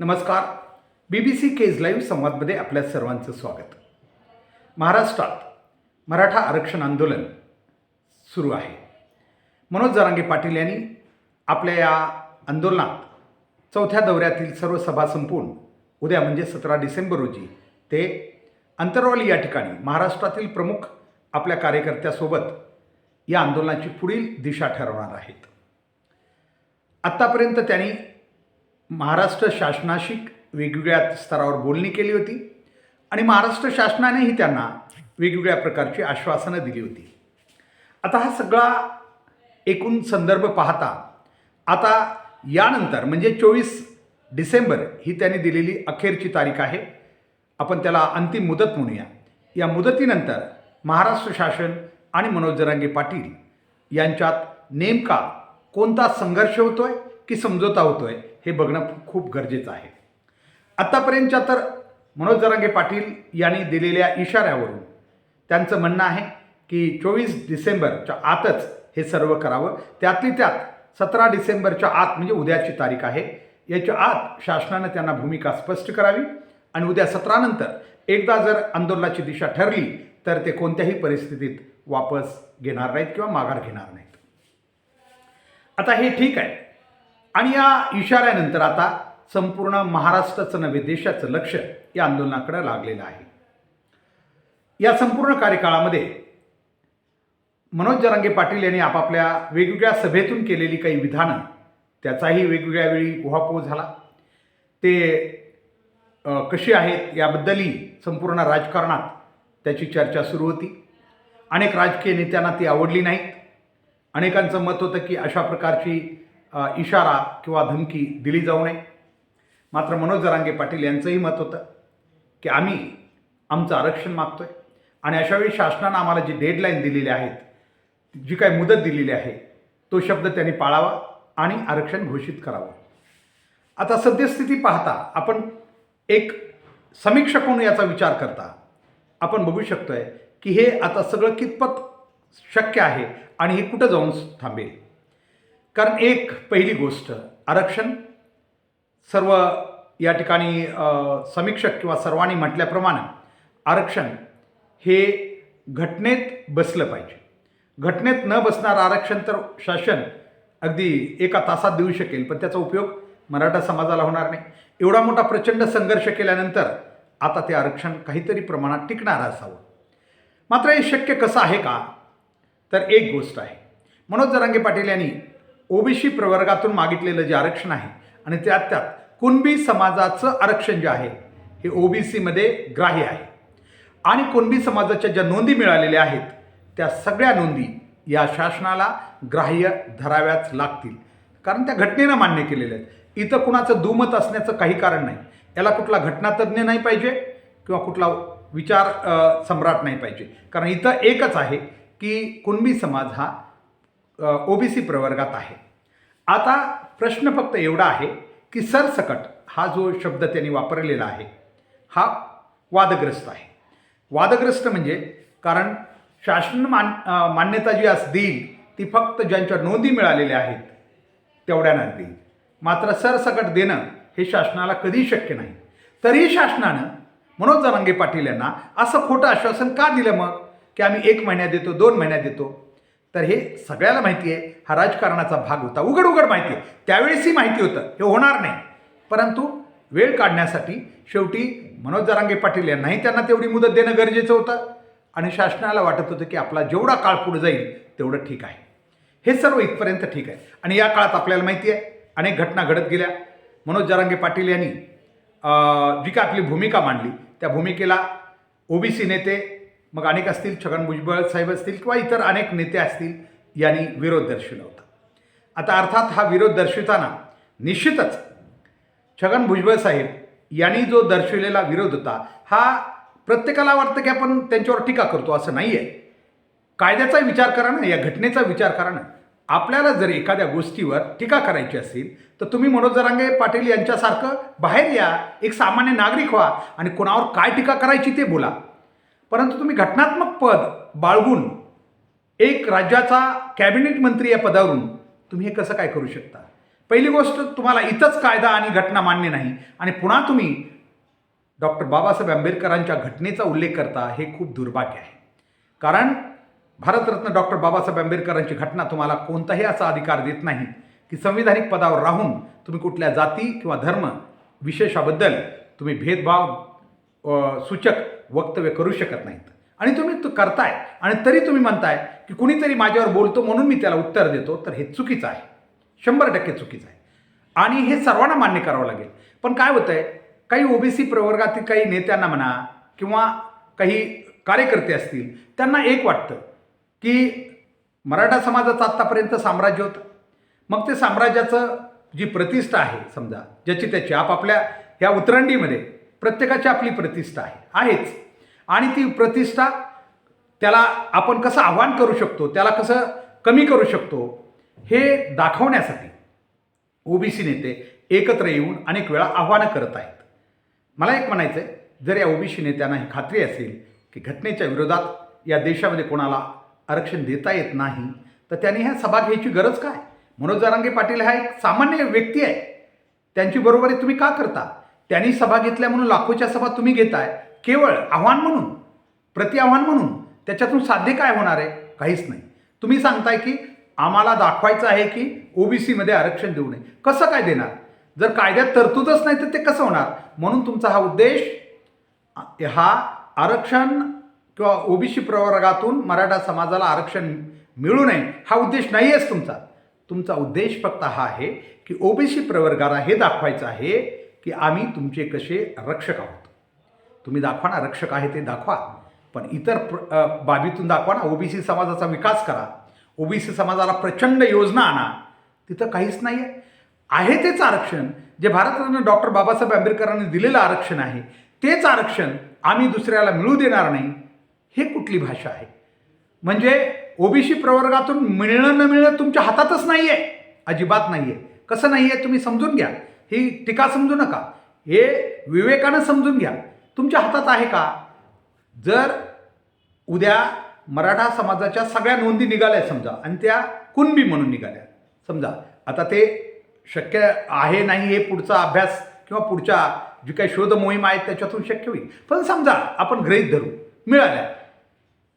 नमस्कार. B B C केज live संवादमध्ये आपल्या सर्वांचं स्वागत. महाराष्ट्रात मराठा आरक्षण आंदोलन सुरू आहे. मनोज जरांगे पाटील यांनी आपल्या या आंदोलनात चौथ्या दौऱ्यातील सर्व सभा संपवून उद्या म्हणजे सतरा डिसेंबर रोजी ते अंतरवाली या ठिकाणी महाराष्ट्रातील प्रमुख आपल्या कार्यकर्त्यासोबत या आंदोलनाची पुढील दिशा ठरवणार आहेत. आत्तापर्यंत त्यांनी महाराष्ट्र शासनाशी वेगवेगळ्या स्तरावर बोलणी केली होती आणि महाराष्ट्र शासनानेही त्यांना वेगवेगळ्या प्रकारची आश्वासनं दिली होती. आता हा सगळा एकूण संदर्भ पाहता आता यानंतर म्हणजे चोवीस डिसेंबर ही त्यांनी दिलेली अखेरची तारीख आहे. आपण त्याला अंतिम मुदत म्हणूया. या मुदतीनंतर महाराष्ट्र शासन आणि मनोज जरांगे पाटील यांच्यात नेमका कोणता संघर्ष होतोय? की समझोता आहे हे बघणं खूप गरजेचं आहे. आत्तापर्यंतच्या तर मनोज जरांगे पाटील यांनी दिलेल्या इशाऱ्यावरून त्यांचं म्हणणं आहे की चोवीस डिसेंबरच्या आतच हे सर्व करावं. त्यातली त्यात सतरा डिसेंबरच्या आत म्हणजे उद्याची तारीख आहे. याच्या आत शासनानं त्यांना भूमिका स्पष्ट करावी आणि उद्या सतरानंतर एकदा जर आंदोलनाची दिशा ठरली तर ते कोणत्याही परिस्थितीत वापस घेणार नाहीत किंवा माघार घेणार नाहीत. आता हे ठीक आहे. आणि या इशाऱ्यानंतर आता संपूर्ण महाराष्ट्राचं नव्हे देशाचं लक्ष या आंदोलनाकडे लागलेलं आहे. या संपूर्ण कार्यकाळामध्ये मनोज जरांगे पाटील यांनी आपापल्या वेगवेगळ्या सभेतून केलेली काही विधानं त्याचाही वेगवेगळ्या वेळी उहापोह झाला. ते कशी आहेत याबद्दलही संपूर्ण राजकारणात त्याची चर्चा सुरू होती. अनेक राजकीय नेत्यांना ती आवडली नाहीत. अनेकांचं मत होतं की अशा प्रकारची इशारा किंवा धमकी दिली जाऊ नये. मात्र मनोज जरांगे पाटील यांचंही मत होतं की आम्ही आमचं आरक्षण मागतो आहे आणि अशावेळी शासनानं आम्हाला जी डेडलाईन दिलेली आहेत जी काही मुदत दिलेली आहे तो शब्द त्यांनी पाळावा आणि आरक्षण घोषित करावं. आता सद्यस्थिती पाहता आपण एक समीक्षक म्हणून याचा विचार करता? आपण बघू शकतोय की हे आता सगळं कितपत शक्य आहे आणि हे कुठं जाऊन थांबेल? कारण एक पहिली गोष्ट आरक्षण सर्व या ठिकाणी समीक्षक किंवा सर्वांनी म्हटल्याप्रमाणे आरक्षण हे घटनेत बसलं पाहिजे. घटनेत न बसणारं आरक्षण तर शासन अगदी एका तासात देऊ शकेल पण त्याचा उपयोग मराठा समाजाला होणार नाही. एवढा मोठा प्रचंड संघर्ष केल्यानंतर आता ते आरक्षण काहीतरी प्रमाणात टिकणारं असावं. मात्र हे शक्य कसं आहे का? तर एक गोष्ट आहे. मनोज जरांगे पाटील यांनी ओबीसी प्रवर्गातून मागितलेलं जे आरक्षण आहे आणि त्यात त्यात कुणबी समाजाचं आरक्षण जे आहे हे ओबीसीमध्ये ग्राह्य आहे. आणि कुणबी समाजाच्या ज्या नोंदी मिळालेल्या आहेत त्या सगळ्या नोंदी या शासनाला ग्राह्य धराव्याच लागतील. कारण त्या घटनेनं मान्य केलेल्या आहेत. इथं कुणाचं दुमत असण्याचं काही कारण नाही. याला कुठला घटनातज्ञ नाही पाहिजे किंवा कुठला विचार सम्राट नाही पाहिजे. कारण इथं एकच आहे की कुणबी समाज हा ओबीसी प्रवर्गात आहे. आता प्रश्न फक्त एवढा आहे की सरसकट हा जो शब्द त्यांनी वापरलेला आहे हा वादग्रस्त आहे. वादग्रस्त म्हणजे कारण शासन मान मान्यता जी अस देईल ती फक्त ज्यांच्या नोंदी मिळालेल्या आहेत तेवढ्यांना देईल. मात्र सरसकट देणं हे शासनाला कधी शक्य नाही. तरीही शासनानं मनोज जरांगे पाटील यांना असं खोटं आश्वासन का दिलं मग? की आम्ही एक महिन्यात देतो दोन महिन्यात देतो? तर हे सगळ्याला माहिती आहे. हा राजकारणाचा भाग होता. उघड उघड माहिती आहे. त्यावेळेसही माहिती होतं. हे होणार नाही. परंतु वेळ काढण्यासाठी शेवटी मनोज जरांगे पाटील यांनाही त्यांना तेवढी मुदत देणं गरजेचं होतं. आणि शासनाला वाटत होतं की आपला जेवढा काळ पुढे जाईल तेवढं ठीक आहे. हे सर्व इथपर्यंत ठीक आहे. आणि या काळात आपल्याला माहिती आहे अनेक घटना घडत गेल्या. मनोज जरांगे पाटील यांनी जी काय आपली भूमिका मांडली त्या भूमिकेला ओबीसी नेते मग अनेक असतील छगन भुजबळ साहेब असतील किंवा इतर अनेक नेते असतील यांनी विरोध दर्शवला होता. आता अर्थात हा विरोध दर्शवताना निश्चितच छगन भुजबळ साहेब यांनी जो दर्शवलेला विरोध होता हा प्रत्येकाला वाटतं की आपण त्यांच्यावर टीका करतो असं नाही आहे कायद्याचा विचार करा ना या घटनेचा विचार करा ना. आपल्याला जर एखाद्या गोष्टीवर टीका करायची असेल तर तुम्ही मनोज जरांगे पाटील यांच्यासारखं बाहेर या एक सामान्य नागरिक व्हा आणि कोणावर काय टीका करायची ते बोला. परंतु तुम्ही घटनात्मक पद बाळगून एक राज्याचा कॅबिनेट मंत्री या पदावरून तुम्ही हे कसं काय करू शकता? पहिली गोष्ट तुम्हाला इथंच कायदा आणि घटना मान्य नाही आणि पुन्हा तुम्ही डॉक्टर बाबासाहेब आंबेडकरांच्या घटनेचा उल्लेख करता हे खूप दुर्भाग्य आहे. कारण भारतरत्न डॉक्टर बाबासाहेब आंबेडकरांची घटना तुम्हाला कोणताही असा अधिकार देत नाही की संविधानिक पदावर राहून तुम्ही कुठल्या जाती किंवा धर्म विशेषाबद्दल तुम्ही भेदभाव सूचक वक्तव्य करू शकत नाहीत. आणि तुम्ही तो करताय. आणि तरी तुम्ही म्हणताय की कुणीतरी माझ्यावर बोलतो म्हणून मी त्याला उत्तर देतो तर हे चुकीचं आहे. शंभर टक्के चुकीचं आहे. आणि हे सर्वांना मान्य करावं लागेल. पण काय होतं आहे काही ओबीसी प्रवर्गातील काही नेत्यांना म्हणा किंवा काही कार्यकर्ते असतील त्यांना एक वाटतं की मराठा समाजाचं आत्तापर्यंत साम्राज्य होतं. मग ते साम्राज्याचं जी प्रतिष्ठा आहे समजा ज्याची त्याची आपापल्या ह्या उतरंडीमध्ये प्रत्येकाची आपली प्रतिष्ठा आहे आहेच. आणि ती प्रतिष्ठा त्याला आपण कसं आव्हान करू शकतो त्याला कसं कमी करू शकतो हे दाखवण्यासाठी ओबीसी नेते एकत्र येऊन अनेक वेळा आव्हानं करत आहेत. मला एक म्हणायचं आहे जर या ओबीसी नेत्यांना ही खात्री असेल की घटनेच्या विरोधात या देशामध्ये कोणाला आरक्षण देता येत नाही तर त्यांनी ह्या सभा घ्यायची गरज काय? मनोज जारांगे पाटील हा एक सामान्य व्यक्ती आहे. त्यांची बरोबरी तुम्ही का करता? त्यांनी सभा घेतल्या म्हणून लाखोच्या सभा तुम्ही घेताय. केवळ आव्हान म्हणून प्रति आव्हान म्हणून त्याच्यातून साध्य काय होणार आहे? काहीच नाही. तुम्ही सांगताय की आम्हाला दाखवायचं आहे की ओबीसीमध्ये आरक्षण देऊ नये. कसं काय देणार? जर कायद्यात तरतूदच नाही तर ते कसं होणार? म्हणून तुमचा हा उद्देश हा आरक्षण किंवा ओबीसी प्रवर्गातून मराठा समाजाला आरक्षण मिळू नये हा उद्देश नाही आहेच तुमचा. तुमचा उद्देश फक्त हा आहे की ओबीसी प्रवर्गाला हे दाखवायचं आहे की आम्ही तुमचे कसे रक्षक आहोत. तुम्ही दाखवा ना रक्षक आहे ते दाखवा. पण इतर प्र बाबीतून दाखवा ना ओबीसी समाजाचा विकास करा. ओबीसी समाजाला प्रचंड योजना आणा. तिथं काहीच नाही आहे आहे तेच आरक्षण. जे भारतरत्न डॉक्टर बाबासाहेब आंबेडकरांनी दिलेलं आरक्षण आहे तेच आरक्षण आम्ही दुसऱ्याला मिळू देणार नाही हे कुठली भाषा आहे? म्हणजे ओबीसी प्रवर्गातून मिळणं न मिळणं तुमच्या हातातच नाही आहे अजिबात नाही आहे कसं नाही आहे तुम्ही समजून घ्या. ही टीका समजू नका. हे विवेकानं समजून घ्या. तुमच्या हातात आहे का? जर उद्या मराठा समाजाच्या सगळ्या नोंदी निघाल्या समजा आणि त्या कुणबी म्हणून निघाल्या. समजा आता ते शक्य आहे नाही हे पुढचा अभ्यास किंवा पुढच्या जी काही शोध मोहीम आहेत त्याच्यातून शक्य होईल. पण समजा आपण ग्रहित धरू मिळाल्या.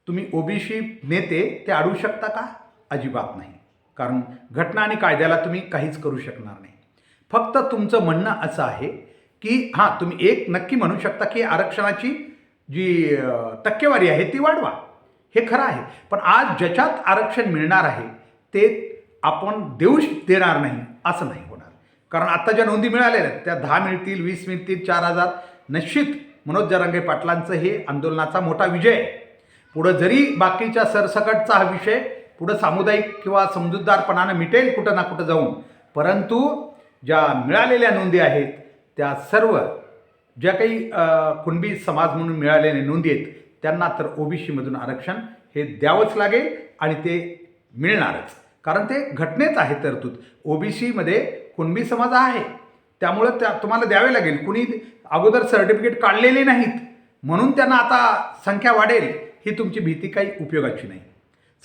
तुम्ही ओबीसी नेते ते अडवू शकता का? अजिबात नाही. कारण घटना आणि कायद्याला तुम्ही काहीच करू शकणार नाही. फक्त तुमचं म्हणणं असं आहे की हां तुम्ही एक नक्की म्हणू शकता की आरक्षणाची जी टक्केवारी आहे ती वाढवा. हे खरं आहे. पण आज ज्याच्यात आरक्षण मिळणार आहे ते आपण देऊ श- देणार नाही असं नाही होणार. कारण आत्ता ज्या नोंदी मिळालेल्या आहेत त्या दहा मिळतील वीस मिळतील चार हजार निश्चित मनोज जरांगे पाटलांचं हे आंदोलनाचा मोठा विजय आहे. पुढं जरी बाकीच्या सरसकटचा हा विषय पुढं सामुदायिक किंवा समजूतदारपणानं मिटेल कुठं ना कुठं जाऊन परंतु ज्या मिळालेल्या नोंदी आहेत त्या सर्व ज्या काही कुणबी समाज म्हणून मिळालेल्या नोंदी आहेत त्यांना तर ओबीसीमधून आरक्षण हे द्यावंच लागेल आणि ते मिळणारच. कारण ते घटनेच आहे तरतूद. ओबीसीमध्ये कुणबी समाज आहे. त्यामुळं त्या तुम्हाला द्यावे लागेल. कुणी अगोदर सर्टिफिकेट काढलेले नाहीत. म्हणून त्यांना आता संख्या वाढेल. ही तुमची भीती काही उपयोगाची नाही.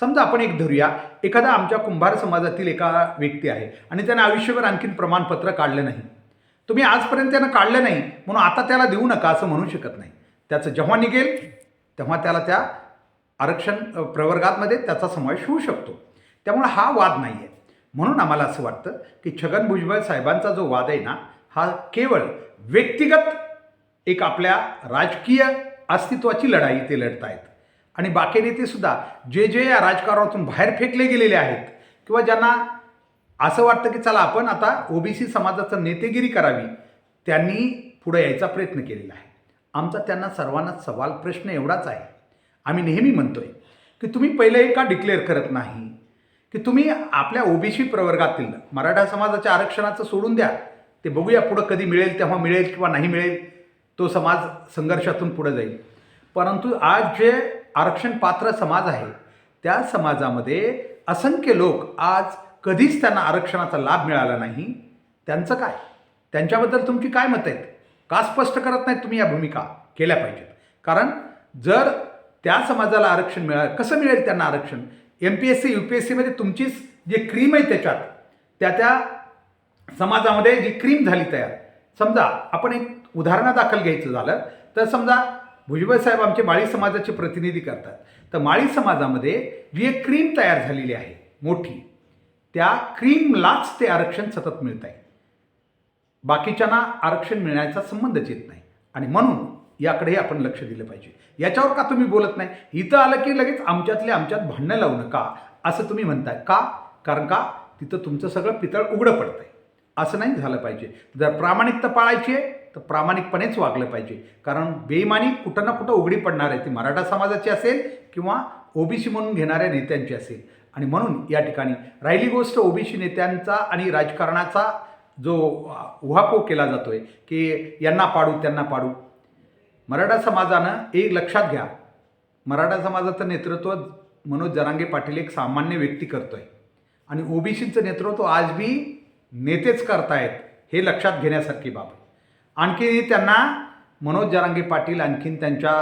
समजा आपण एक धरूया एखादा आमच्या कुंभार समाजातील एका व्यक्ती आहे आणि त्यानं आयुष्यभर आणखीन प्रमाणपत्र काढलं नाही. तुम्ही आजपर्यंत त्यानं काढलं नाही म्हणून आता त्याला देऊ नका असं म्हणू शकत नाही. त्याचं जेव्हा निघेल तेव्हा त्याला त्या आरक्षण प्रवर्गातमध्ये त्याचा समावेश होऊ शकतो. त्यामुळे हा वाद नाही आहे म्हणून आम्हाला असं वाटतं की छगन भुजबळ साहेबांचा जो वाद आहे ना हा केवळ व्यक्तिगत एक आपल्या राजकीय अस्तित्वाची लढाई ते लढत आहेत आणि बाकी नेतेसुद्धा जे जे या राजकारणातून बाहेर फेकले गेलेले आहेत किंवा ज्यांना असं वाटतं की चला आपण आता ओबीसी समाजाचं नेतेगिरी करावी त्यांनी पुढे यायचा प्रयत्न केलेला आहे. आमचा त्यांना सर्वांना सवाल प्रश्न एवढाच आहे. आम्ही नेहमी म्हणतोय की तुम्ही पहिले का डिक्लेअर करत नाही? की तुम्ही आपल्या ओबीसी प्रवर्गातील मराठा समाजाच्या आरक्षणाचं सोडून द्या. ते बघूया पुढं कधी मिळेल तेव्हा मिळेल किंवा नाही मिळेल. तो समाज संघर्षातून पुढे जाईल. परंतु आज जे आरक्षण पात्र समाज आहे. त्या समाजामध्ये असंख्य लोक आज कधीच त्यांना आरक्षणाचा लाभ मिळाला नाही. त्यांचं काय? त्यांच्याबद्दल तुमची काय मत आहेत? का स्पष्ट करत नाहीत तुम्ही या भूमिका? केल्या पाहिजेत. कारण जर त्या समाजाला आरक्षण मिळालं कसं मिळेल त्यांना आरक्षण? M P S C U P S सीमध्ये तुमचीच जे क्रीम आहे त्याच्यात त्या त्या समाजामध्ये जी क्रीम झाली तयार. समजा आपण एक उदाहरणादाखल घ्यायचं झालं तर समजा भुजबळ साहेब आमचे माळी समाजाचे प्रतिनिधी करतात. तर माळी समाजामध्ये जी एक क्रीम तयार झालेली आहे. मोठी. त्या क्रीमलाच ते आरक्षण सतत मिळत आहे बाकीच्यांना आरक्षण मिळण्याचा संबंधच येत नाही. आणि म्हणून याकडेही आपण लक्ष दिलं पाहिजे. याच्यावर का तुम्ही बोलत नाही? इथं आलं की लगेच आमच्यातले आमच्यात भांडणं लावू नका. असं तुम्ही म्हणताय. का? कारण का? तिथं तुमचं सगळं पितळ उघडं पडतंय. असं नाही झालं पाहिजे. जर प्रामाणिकता पाळायची आहे तर प्रामाणिकपणेच वागलं पाहिजे. कारण बेईमानी कुठं ना कुठं उघडी पडणार आहे. ती मराठा समाजाची असेल किंवा ओबीसी म्हणून घेणाऱ्या नेत्यांची असेल. आणि म्हणून या ठिकाणी राहिली गोष्ट ओबीसी नेत्यांचा आणि राजकारणाचा जो उहापोह केला जातो आहे की यांना पाडू त्यांना पाडू. मराठा समाजानं एक लक्षात घ्या. मराठा समाजाचं नेतृत्व मनोज जरांगे पाटील एक सामान्य व्यक्ती करतो आहे आणि ओबीसीचं नेतृत्व आज बी नेतेच करतायत हे लक्षात घेण्यासारखी बाब आहे. आणखी त्यांना मनोज जरांगे पाटील आणखीन त्यांच्या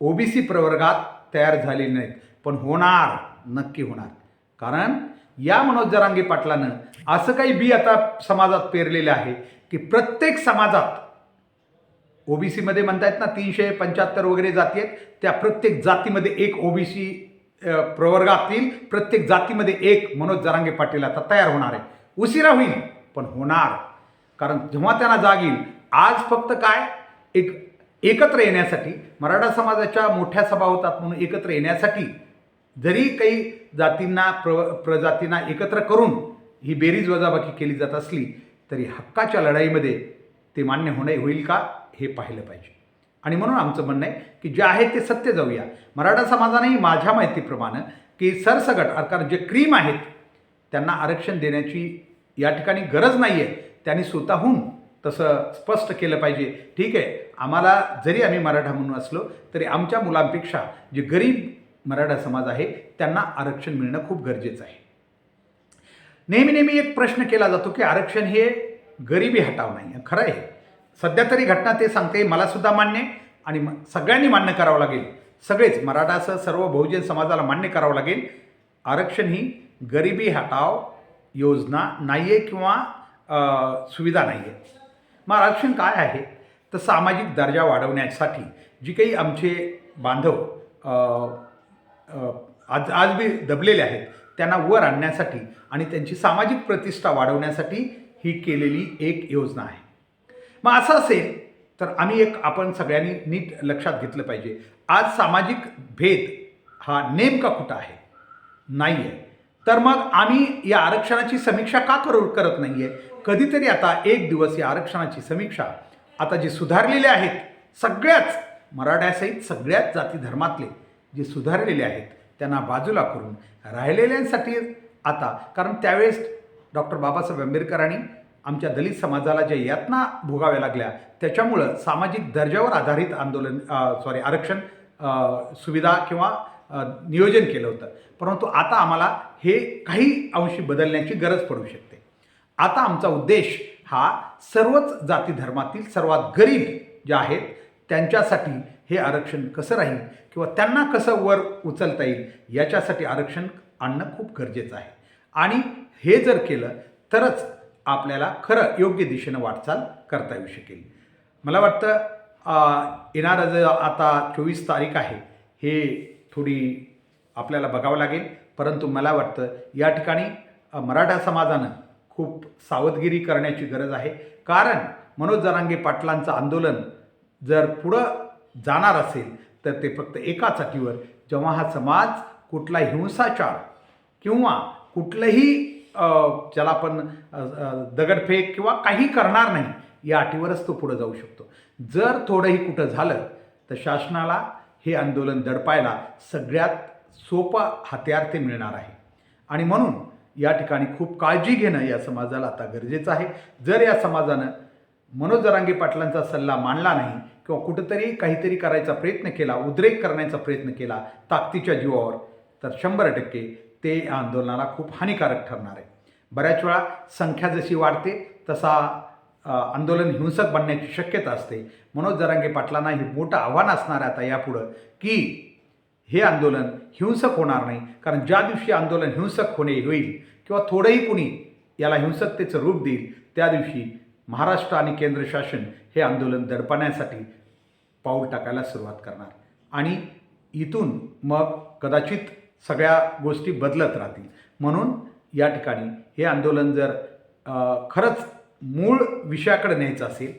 ओबीसी प्रवर्गात तयार झालेले नाहीत. पण होणार नक्की होणार. कारण या मनोज जरांगे पाटलानं असं काही बी आता समाजात पेरलेलं आहे की प्रत्येक समाजात ओबीसीमध्ये म्हणतायत ना तीनशे पंच्याहत्तर वगैरे जाती आहेत. त्या प्रत्येक जातीमध्ये एक ओबीसी प्रवर्गातील प्रत्येक जातीमध्ये एक मनोज जरांगे पाटील आता तयार होणार आहे. उशिरा होईल पण होणार. कारण जेव्हा त्यांना जागील आज फक्त काय? एक एकत्र येण्यासाठी मराठा समाजाच्या मोठ्या सभा होतात म्हणून एकत्र येण्यासाठी जरी काही जातींना प्र प्रजातींना एकत्र करून ही बेरीज वजाबाकी केली जात असली तरी हक्काच्या लढाईमध्ये ते मान्य होणे होईल का? हे पाहिलं पाहिजे. आणि म्हणून आमचं म्हणणं आहे की जे आहे ते सत्य जाऊया. मराठा समाजानेही माझ्या माहितीप्रमाणे की सरसगट अर्थात जे क्रीम आहेत त्यांना आरक्षण देण्याची या ठिकाणी गरज नाही आहे त्यांनी स्वतःहून तसं स्पष्ट केलं पाहिजे. ठीक आहे? आम्हाला जरी आम्ही मराठा म्हणून असलो तरी आमच्या मुलांपेक्षा जे गरीब मराठा समाज आहे त्यांना आरक्षण मिळणं खूप गरजेचं आहे. नेहमी नेहमी एक प्रश्न केला जातो की आरक्षण हे गरिबी हटाव नाही. खरं आहे. सध्या तरी घटना ते सांगते मला सुद्धा मान्य आहे. आणि म- सगळ्यांनी मान्य करावं लागेल. सगळेच मराठासह सर्व बहुजन समाजाला मान्य करावं लागेल. आरक्षण ही गरिबी हटाव योजना नाही आहे किंवा सुविधा नाही आहे मग आरक्षण काय आहे? तर सामाजिक दर्जा वाढवण्यासाठी जी काही आमचे बांधव आज आज बी दबलेले आहेत त्यांना वर आणण्यासाठी आणि त्यांची सामाजिक प्रतिष्ठा वाढवण्यासाठी ही केलेली एक योजना आहे. मग असं असेल तर आम्ही एक आपण सगळ्यांनी नीट लक्षात घेतलं पाहिजे. आज सामाजिक भेद हा नेमका कुठं आहे? नाही आहे तर मग आम्ही या आरक्षणाची समीक्षा का करू करत नाही आहे कधीतरी आता एक दिवस या आरक्षणाची समीक्षा आता जे सुधारलेले आहेत सगळ्याच मराठ्यासहित सगळ्याच जाती धर्मातले जे सुधारलेले आहेत त्यांना बाजूला करून राहिलेल्यांसाठी आता कारण त्यावेळेस डॉक्टर बाबासाहेब आंबेडकरांनी आमच्या दलित समाजाला ज्या यातना भोगाव्या लागल्या त्याच्यामुळं सामाजिक दर्जावर आधारित आंदोलन सॉरी आरक्षण सुविधा किंवा नियोजन केलं होतं. परंतु आता आम्हाला हे काही अंशी बदलण्याची गरज पडू शकते. आता आमचा उद्देश हा सर्वच जाती धर्मातील सर्वात गरीब जे आहेत त्यांच्यासाठी हे आरक्षण कसं राहील किंवा त्यांना कसं वर उचलता येईल याच्यासाठी आरक्षण आणणं खूप गरजेचं आहे. आणि हे जर केलं तरच आपल्याला खरं योग्य दिशेनं वाटचाल करता येऊ शकेल. मला वाटतं येणारं जे आता चोवीस तारीख आहे हे थोडी आपल्याला बघावं लागेल. परंतु मला वाटतं या ठिकाणी मराठा समाजानं खूप सावधगिरी करण्याची गरज आहे. कारण मनोज जरांगे पाटलांचं आंदोलन जर पुढं जाणार असेल तर ते फक्त एकाच अटीवर जेव्हा हा समाज कुठला हिंसाचार किंवा कुठलंही ज्याला आपण दगडफेक किंवा काही करणार नाही या अटीवरच तो पुढं जाऊ शकतो. जर थोडंही कुठं झालं तर शासनाला हे आंदोलन दडपायला सगळ्यात सोपं हत्यार ते मिळणार आहे. आणि म्हणून या ठिकाणी खूप काळजी घेणं या समाजाला आता गरजेचं आहे. जर या समाजानं मनोज जरांगे पाटलांचा सल्ला मानला नाही किंवा कुठंतरी काहीतरी करायचा प्रयत्न केला उद्रेक करण्याचा प्रयत्न केला ताकदीच्या जीवावर तर शंभर टक्के ते या आंदोलनाला खूप हानिकारक ठरणार आहे. बऱ्याच वेळा संख्या जशी वाढते तसा आंदोलन हिंसक बनण्याची शक्यता असते. मनोज जरांगे पाटलांना हे मोठं आव्हान असणार आहे आता यापुढं की हे आंदोलन हिंसक होणार नाही. कारण ज्या दिवशी आंदोलन हिंसक होणे होईल किंवा थोडंही कुणी याला हिंसकतेचं रूप देईल त्या दिवशी महाराष्ट्र आणि केंद्र शासन हे आंदोलन दडपण्यासाठी पाऊल टाकायला सुरुवात करणार. आणि इथून मग कदाचित सगळ्या गोष्टी बदलत राहतील. म्हणून या ठिकाणी हे आंदोलन जर खरंच मूळ विषयाकडे न्यायचं असेल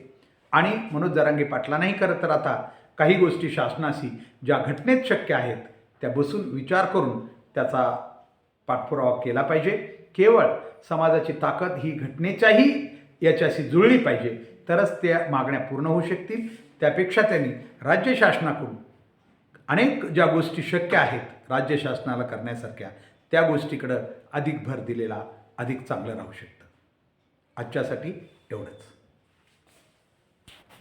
आणि मनोज जरांगे पाटला नाही करत तर आता काही गोष्टी शासनाशी ज्या घटनेत शक्य आहेत त्या बसून विचार करून त्याचा पाठपुरावा केला पाहिजे. केवळ समाजाची ताकद ही घटनेच्याही याच्याशी जुळली पाहिजे तरच त्या मागण्या पूर्ण होऊ शकतील. त्यापेक्षा त्यांनी राज्य शासनाकडून अनेक ज्या गोष्टी शक्य आहेत राज्य शासनाला करण्यासारख्या त्या गोष्टीकडं अधिक भर दिलेला अधिक चांगलं राहू शकतं. आजच्यासाठी एवढंच.